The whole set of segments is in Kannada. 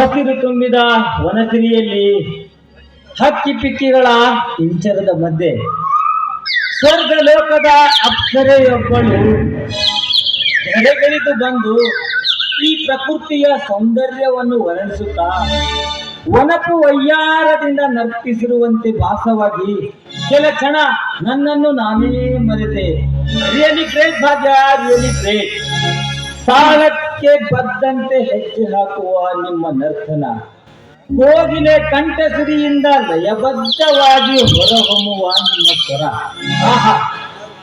ಹಸಿರು ತುಂಬಿದ ವನಸಿರಿಯಲ್ಲಿ ಹಕ್ಕಿ ಪಿಕ್ಕಿಗಳ ಇಂಚರದ ಮಧ್ಯೆ ಸ್ವರ್ಗ ಲೋಕದ ಅಪ್ಸರೆಯೊಬ್ಬಳು ಎಡೆಗಳಿದು ಬಂದು ಈ ಪ್ರಕೃತಿಯ ಸೌಂದರ್ಯವನ್ನು ವರ್ಣಿಸುತ್ತಾ ಒನಪು ವಯ್ಯಾರದಿಂದ ನರ್ತಿಸಿರುವಂತೆ ಭಾಸವಾಗಿ, ಕೆಲ ಕ್ಷಣ ನನ್ನನ್ನು ನಾನೇ ಮರೆತೆ. Really great Bhagya really great ತಾಳಕ್ಕೆ ಬದ್ದಂತೆ ಹೆಜ್ಜೆ ಹಾಕುವ ನಿಮ್ಮ ನರ್ತನ. ಕೋಗಿಲೆ ಕಂಠಸಿರಿಯಿಂದ ಲಯಬದ್ಧವಾಗಿ ಹೊರಹೊಮ್ಮುವ ನಿಮ್ಮ ಸ್ವರ. ಆಹಾ,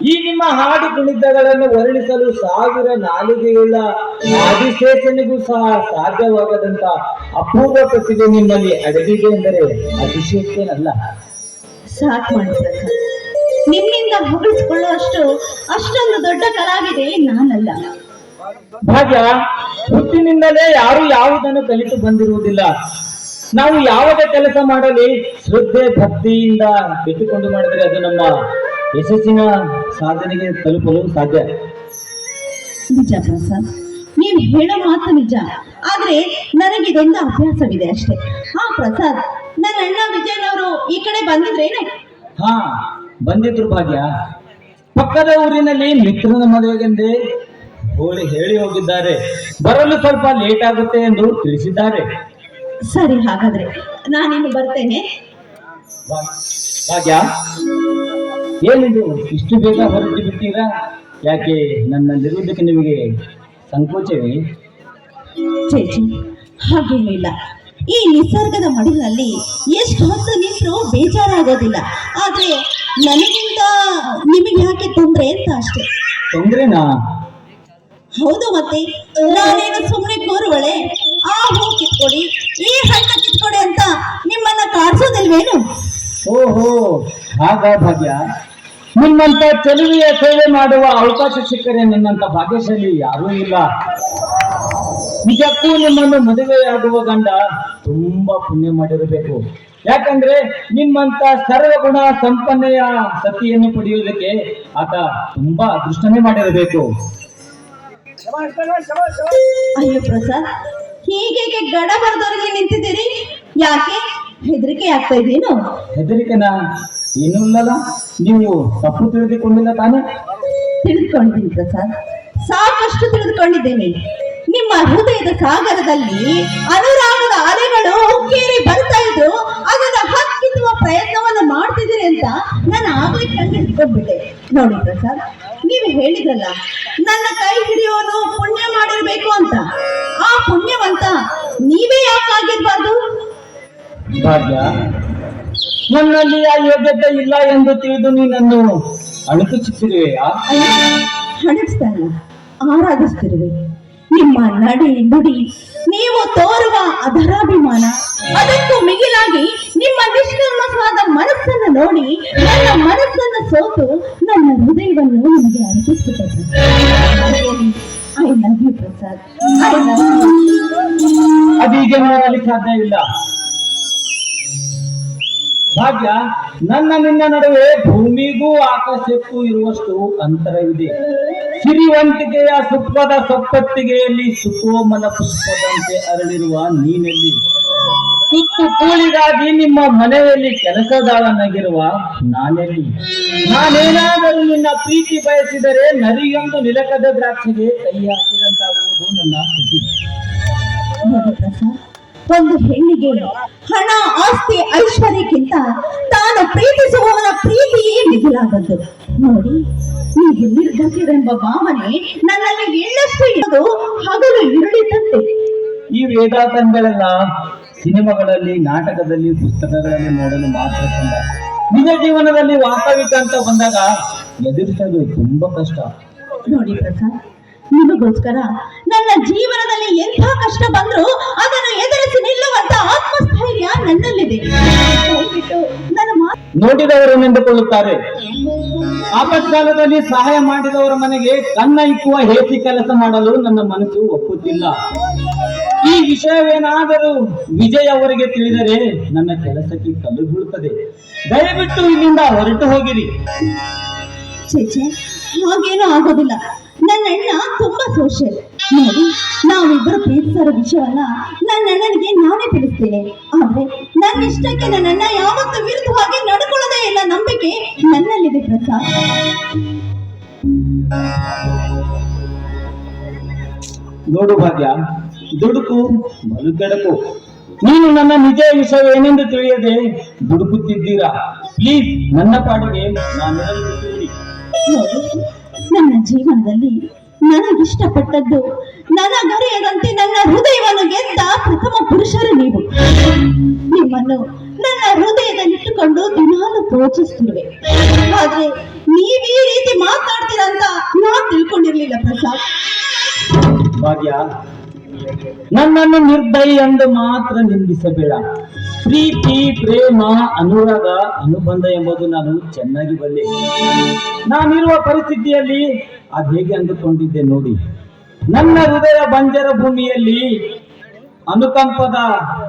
ಈ ನಿಮ್ಮ ಹಾಡು ಕುಣಿತಗಳನ್ನು ವರ್ಣಿಸಲು ಸಾವಿರ ನಾಲಿಗೆಯುಳ್ಳ ಆದಿಶೇಷನಿಗೂ ಸಹ ಸಾಧ್ಯವಾಗದಂತ ಅಪೂರ್ವ ಪ್ರತಿಭೆ ನಿಮ್ಮಲ್ಲಿ ಅಡಗಿದೆ ಎಂದರೆ ಪ್ರಸಾದ್. ನಿಮ್ಮಿಂದ ಹೊಗಳಿಸಿಕೊಳ್ಳುವಷ್ಟು ಅಷ್ಟೊಂದು ದೊಡ್ಡ ಕಲಾವಿದೆ ನಾನಲ್ಲ. ಭಾಗ್ಯ ಹುಟ್ಟಿನಿಂದಲೇ ಯಾರು ಯಾವುದನ್ನು ಕಲಿತು ಬಂದಿರುವುದಿಲ್ಲ. ನಾವು ಯಾವುದೇ ಕೆಲಸ ಮಾಡಲಿ ಶ್ರದ್ಧೆ ಭಕ್ತಿಯಿಂದ ಬಿಟ್ಟುಕೊಂಡು ಮಾಡಿದರೆ ಅದು ನಮ್ಮ ಯಶಸ್ಸಿನ ಸಾಧನೆಗೆ ತಲುಪಲು ಸಾಧ್ಯ. ನಿಜ ಪ್ರಸಾದ್ ನೀವು ಹೇಳೋ ಮಾತು ನಿಜ. ಆದ್ರೆ ನನಗಿದೊಂದು ಅಭ್ಯಾಸವಿದೆ ಅಷ್ಟೇ. ಹಾ ಪ್ರಸಾದ್ ನನ್ನ ಅಣ್ಣ ವಿಜಯನವರು ಈ ಕಡೆ ಬಂದಿದ್ರೇನೆ? ಹಾ ಬಂದಿದ್ರು ಭಾಗ್ಯ. ಪಕ್ಕದ ಊರಿನಲ್ಲಿ ಮಿತ್ರನ ಮದುವೆಗೆಂದೇ ಹೋಳಿ ಹೇಳಿ ಹೋಗಿದ್ದಾರೆ. ಬರಲು ಸ್ವಲ್ಪ ಲೇಟ್ ಆಗುತ್ತೆ ಎಂದು ತಿಳಿಸಿದ್ದಾರೆ. ಸರಿ ಹಾಗಾದ್ರೆ ನಾನಿನ್ನು ಬರ್ತೇನೆ. ಭಾಗ್ಯ ಏನಿದು? ಇಷ್ಟು ಬೇಗ ಹೊರಟು ಬಿಡ್ತೀರಾ? ಯಾಕೆ ನನ್ನಲ್ಲಿರುವುದಕ್ಕೆ ನಿಮಗೆ ಸಂಕೋಚವೇ? ಚೇಚಿ ಹಾಗೇನಿಲ್ಲ ಈ ನಿಸರ್ಗದ ಮಡಿಲಲ್ಲಿ ಎಷ್ಟು ಹೊತ್ತು ನಿಂತರೂ ಬೇಜಾರಾಗೋದಿಲ್ಲ. ಆದ್ರೆ ನನಗಿಂತ ನಿಮಗೆ ಯಾಕೆ ತೊಂದರೆ ಅಂತ ಅಷ್ಟೇ. ತೊಂದ್ರೆನಾ? ಹೌದು ಮತ್ತೆ? ನಾನೇನು ಸುಮ್ಮನೆ ಕೂರುವಳೆ? ಆ ಹೂ ಕಿತ್ಕೊಡಿ, ಈ ಹಣ್ಣು ಕಿತ್ಕೊಡಿ ಅಂತ ನಿಮ್ಮನ್ನ ಕಾಡ್ಸೋದಿಲ್ವೇನು? ಓಹೋ ಹಾಗ ಭಾಗ್ಯ. ನಿಮ್ಮಂತ ಚೆಲುವೆಯ ಸೇವೆ ಮಾಡುವ ಅವಕಾಶ ಸಿಕ್ಕರೆ ನಿನ್ನಂತ ಭಾಗ್ಯಶಾಲಿ ಯಾರೂ ಇಲ್ಲ. ನಿಜಕ್ಕೂ ನಿಮ್ಮನ್ನು ಮದುವೆಯಾಗುವ ಗಂಡ ತುಂಬಾ ಪುಣ್ಯ ಮಾಡಿರಬೇಕು. ಯಾಕಂದ್ರೆ ನಿಮ್ಮಂತ ಸರ್ವಗುಣ ಸಂಪನ್ನೆಯ ಸತಿಯನ್ನು ಪಡೆಯುವುದಕ್ಕೆ ಆತ ತುಂಬಾ ಅದೃಷ್ಟನೇ ಮಾಡಿರಬೇಕು. ಅಯ್ಯೋ ಪ್ರಸಾದ್ ಹೀಗೆ ಗಡ ಬರ್ದವ್ರಿಗೆ ನಿಂತಿದ್ದೀರಿ? ಯಾಕೆ? ಹೆದರಿಕೆ ಆಗ್ತಾ ಇದೇನು? ಹೆದರಿಕೆನ ಏನೂ ಇಲ್ಲಲ್ಲ ನೀವು ತಪ್ಪು ತಿಳಿದುಕೊಂಡಿಲ್ಲ ತಾನೇ? ತಿಳಿದುಕೊಂಡಿದ್ದೀನಿ ಪ್ರಸಾದ್ ಸಾಕಷ್ಟು ತಿಳಿದುಕೊಂಡಿದ್ದೇನೆ. ನಿಮ್ಮ ಹೃದಯದ ಸಾಗರದಲ್ಲಿ ಅನುರಾಗದ ಅಲೆಗಳು ಉಕ್ಕೇರಿ ಬರ್ತಾ ಇದ್ದು ಅದನ್ನ ಹಕ್ಕಿಸುವ ಪ್ರಯತ್ನವನ್ನು ಮಾಡ್ತಿದ್ದೀರಿ ಅಂತ ನಾನು ಆಗ್ಲೇ ಕಂಡಿಡ್ಕೊಂಡ್ಬಿಟ್ಟೆ ನೋಡಿ ಪ್ರಸಾದ್ ನೀವು ಹೇಳಿದ್ರಲ್ಲ ನನ್ನ ಕೈ ಹಿಡಿಯೋನು ಪುಣ್ಯ ಮಾಡಿರ್ಬೇಕು ಅಂತ. ಆ ಪುಣ್ಯವಂತ ನೀವೇ ಯಾಕಾಗಿರ್ಬಾರ್ದು ಭಾಗ್ಯ ನನ್ನಲ್ಲಿ ಆ ಯೋಗ್ಯತೆ ಇಲ್ಲ ಎಂದು ತಿಳಿದು ನೀನನ್ನು ಅಣಕಿಸುತ್ತಿರುವೆಯಾ? ಆರಾಧಿಸ್ತಿರುವೆ. ನಿಮ್ಮ ನಡೆ ನುಡಿ ನೀವು ತೋರುವ ಅಧರಾಭಿಮಾನ ಅದಕ್ಕೂ ಮಿಗಿಲಾಗಿ ನಿಮ್ಮ ನಿಷ್ಕಲ್ಮಸವಾದ ಮನಸ್ಸನ್ನು ನೋಡಿ ನನ್ನ ಮನಸ್ಸನ್ನು ಸೋತು ಹೃದಯವನ್ನು ನಿಮಗೆ ಅರ್ಪಿಸುತ್ತದೆ ಐ ಲವ್ ಯು ಪ್ರಸಾದ್ ಅದೀಗ ಮಾಡಲಿ ಸಾಧ್ಯ ಇಲ್ಲ. ಭಾಗ್ಯ, ನನ್ನ ನಿನ್ನ ನಡುವೆ ಭೂಮಿಗೂ ಆಕಾಶಕ್ಕೂ ಇರುವಷ್ಟು ಅಂತರವಿದೆ. ಸಿರಿವಂತಿಕೆಯ ಸುಪ್ಪದ ಸೊಪ್ಪತ್ತಿಗೆಯಲ್ಲಿ ಸುಕೋಮಲ ಪುಷ್ಪದಂತೆ ಅರಳಿರುವ ನೀನೆಲ್ಲಿ? ತುತ್ತು ಕೂಲಿಗಾಗಿ ನಿಮ್ಮ ಮನೆಯಲ್ಲಿ ಕೆಲಸದಾಳನಾಗಿರುವ ನಾನೆಲ್ಲಿ ನಾನೇನಾದರೂ ನಿನ್ನ ಪ್ರೀತಿ ಬಯಸಿದರೆ ನರಿಯೊಂದು ನಿಲಕದ ದ್ರಾಕ್ಷಿಗೆ ಕೈ ಹಾಕಿದಂತಾಗುವುದು ನನ್ನ ಸ್ಥಿತಿ. ಒಂದು ಹೆಣ್ಣಿಗೆ ಹಣ ಆಸ್ತಿ ಐಶ್ವರ್ಯಕ್ಕಿಂತ ತಾನು ಪ್ರೀತಿಸುವವನ ಪ್ರೀತಿಯೇ ಮಿಗಿಲಾದದ್ದು ನೋಡಿ ನೀವು ನಿರ್ಗತಿರೆಂಬ ಭಾವನೆ ನನ್ನಲ್ಲಿ ಎಳ್ಳಷ್ಟು ಇರೋದು ಹಗಲು ಇರುಳಿದಂತೆ. ಈ ವೇದಾಂತಗಳೆಲ್ಲ ಸಿನಿಮಾಗಳಲ್ಲಿ ನಾಟಕದಲ್ಲಿ ಪುಸ್ತಕಗಳಲ್ಲಿ ನೋಡಲು ಮಾತ್ರ ಚಂದ ನಿಜ ಜೀವನದಲ್ಲಿ ವಾಸ್ತವಿಕ ಅಂತ ಬಂದಾಗ ಎದುರಿಸೋದು ತುಂಬಾ ಕಷ್ಟ. ನೋಡಿ ಪ್ರಸಾದ್ ನಿಮಗೋಸ್ಕರ ನನ್ನ ಜೀವನದಲ್ಲಿ ಎಂಥ ಕಷ್ಟ ಬಂದರೂ ಅದನ್ನು ಎದುರಿಸಿ ನಿಲ್ಲುವಂತ ಆತ್ಮಸ್ಥೈರ್ಯ ನನ್ನಲ್ಲಿದೆ. ದಯವಿಟ್ಟು ನನ್ನ ಮಾತು ನೋಡಿದವರು ನೆಂದುಕೊಳ್ಳುತ್ತಾರೆ. ಆಪತ್ಕಾಲದಲ್ಲಿ ಸಹಾಯ ಮಾಡಿದವರ ಮನೆಗೆ ಕನ್ನ ಇಕ್ಕುವ ಹೇಸಿ ಕೆಲಸ ಮಾಡಲು ನನ್ನ ಮನಸ್ಸು ಒಪ್ಪುತ್ತಿಲ್ಲ. ಈ ವಿಷಯವೇನಾದರೂ ವಿಜಯ್ ಅವರಿಗೆ ತಿಳಿದರೆ ನನ್ನ ಕೆಲಸಕ್ಕೆ ಕಲ್ಲು ಬೀಳುತ್ತದೆ. ದಯವಿಟ್ಟು ಇಲ್ಲಿಂದ ಹೊರಟು ಹೋಗಿರಿ. ಚೇಚೆ ಹಾಗೇನೂ ಆಗೋದಿಲ್ಲ. ನನ್ನ ಅಣ್ಣ ತುಂಬಾ ಸೋಷಿಯಲ್ ನೋಡಿ ನಾವಿಬ್ಬರು ಪ್ರೀತಿಸೋ ವಿಷಯವನ್ನ ನನ್ನ ಅಣ್ಣನಿಗೆ ನಾನೇ ತಿಳಿಸ್ತೇನೆ. ಆದ್ರೆ ನನ್ನ ಇಷ್ಟಕ್ಕೆ ನನ್ನ ಅಣ್ಣ ಯಾವತ್ತೂ ವಿರುದ್ಧವಾಗಿ ನಡ್ಕೊಳ್ಳೋದೇ ಇಲ್ಲ. ನಂಬಿಕೆ ನನ್ನಲ್ಲಿದೆ ಪ್ರಸಾದ್. ನೋಡು ಭಾಗ್ಯ ದುಡುಕು ಬದುಕಡಕು ಕೆಡಕು ನೀನು ನನ್ನ ನಿಜ ವಿಷಯ ಏನೆಂದು ತಿಳಿಯದೆ ದುಡುಕುತ್ತಿದ್ದೀರಾ? ಪ್ಲೀಸ್ ನನ್ನ ಪಾಡಿಗೆ ನಾನು ನನ್ನ ಜೀವನದಲ್ಲಿ ನನಗಿಷ್ಟಪಟ್ಟದ್ದು ನನಗರಿಯದಂತೆ ನನ್ನ ಹೃದಯವನ್ನು ಗೆದ್ದ ಪ್ರಥಮ ಪುರುಷರು ನೀವು. ನಿಮ್ಮನ್ನು ನನ್ನ ಹೃದಯದಲ್ಲಿಟ್ಟುಕೊಂಡು ದಿನಾಲು ಪೋಚಿಸ್ತಿರುವೆ ಆದ್ರೆ ನೀವ್ ಈ ರೀತಿ ಮಾತಾಡ್ತೀರಂತ ಅಂತ ನಾನ್ ತಿಳ್ಕೊಂಡಿರ್ಲಿಲ್ಲ ಪ್ರಸಾದ್. ಭಾಗ್ಯ ನನ್ನನ್ನು ನಿರ್ದಯಿ ಎಂದು ಮಾತ್ರ ನಿಂದಿಸಬೇಡ. ಪ್ರೀತಿ, ಪ್ರೇಮ, ಅನುರಾಗ, ಅನುಬಂಧ ಎಂಬುದು ನಾನು ಚೆನ್ನಾಗಿ ಬಂದೆ ನಾನಿರುವ ಪರಿಸ್ಥಿತಿಯಲ್ಲಿ ಅದು ಹೇಗೆ ಅಂದುಕೊಂಡಿದ್ದೆ ನೋಡಿ. ನನ್ನ ಹೃದಯ ಬಂಜರ ಭೂಮಿಯಲ್ಲಿ ಅನುಕಂಪದ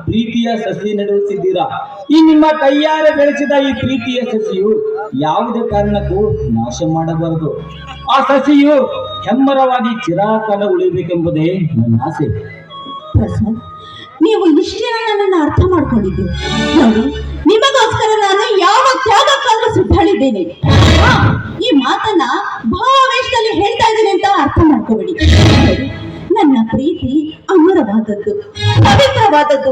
ಪ್ರೀತಿಯ ಸಸಿ ನೆಡುತ್ತಿದ್ದೀರಾ? ಈ ನಿಮ್ಮ ಕೈಯಾರೆ ಬೆಳೆಸಿದ ಈ ಪ್ರೀತಿಯ ಸಸಿಯು ಯಾವುದೇ ಕಾರಣಕ್ಕೂ ನಾಶ ಮಾಡಬಾರದು. ಆ ಸಸಿಯು ಹೆಮ್ಮರವಾಗಿ ಚಿರಾಕಾಲ ಉಳಿಯಬೇಕೆಂಬುದೇ ನನ್ನ ಆಸೆ. ನೀವು ಇಷ್ಟೇ ನನ್ನನ್ನು ಅರ್ಥ ಮಾಡ್ಕೊಂಡಿದ್ದೀರಿ. ನಿಮಗೋಸ್ಕರ ನಾನು ಯಾವ ತ್ಯಾಗಕ್ಕಾದ್ರೂ ಸಿದ್ಧಳಿದ್ದೇನೆ. ಹಾ, ಈ ಮಾತನ್ನ ಭಾವೇಶದಲ್ಲಿ ಹೇಳ್ತಾ ಇದ್ದೀನಿ ಅಂತ ಅರ್ಥ ಮಾಡ್ಕೋಬೇಡಿ. ನನ್ನ ಪ್ರೀತಿ ಅಮರವಾದದ್ದು ಪವಿತ್ರವಾದದ್ದು.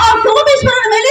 ಆ ಸೋಮೇಶ್ವರನ ಮೇಲೆ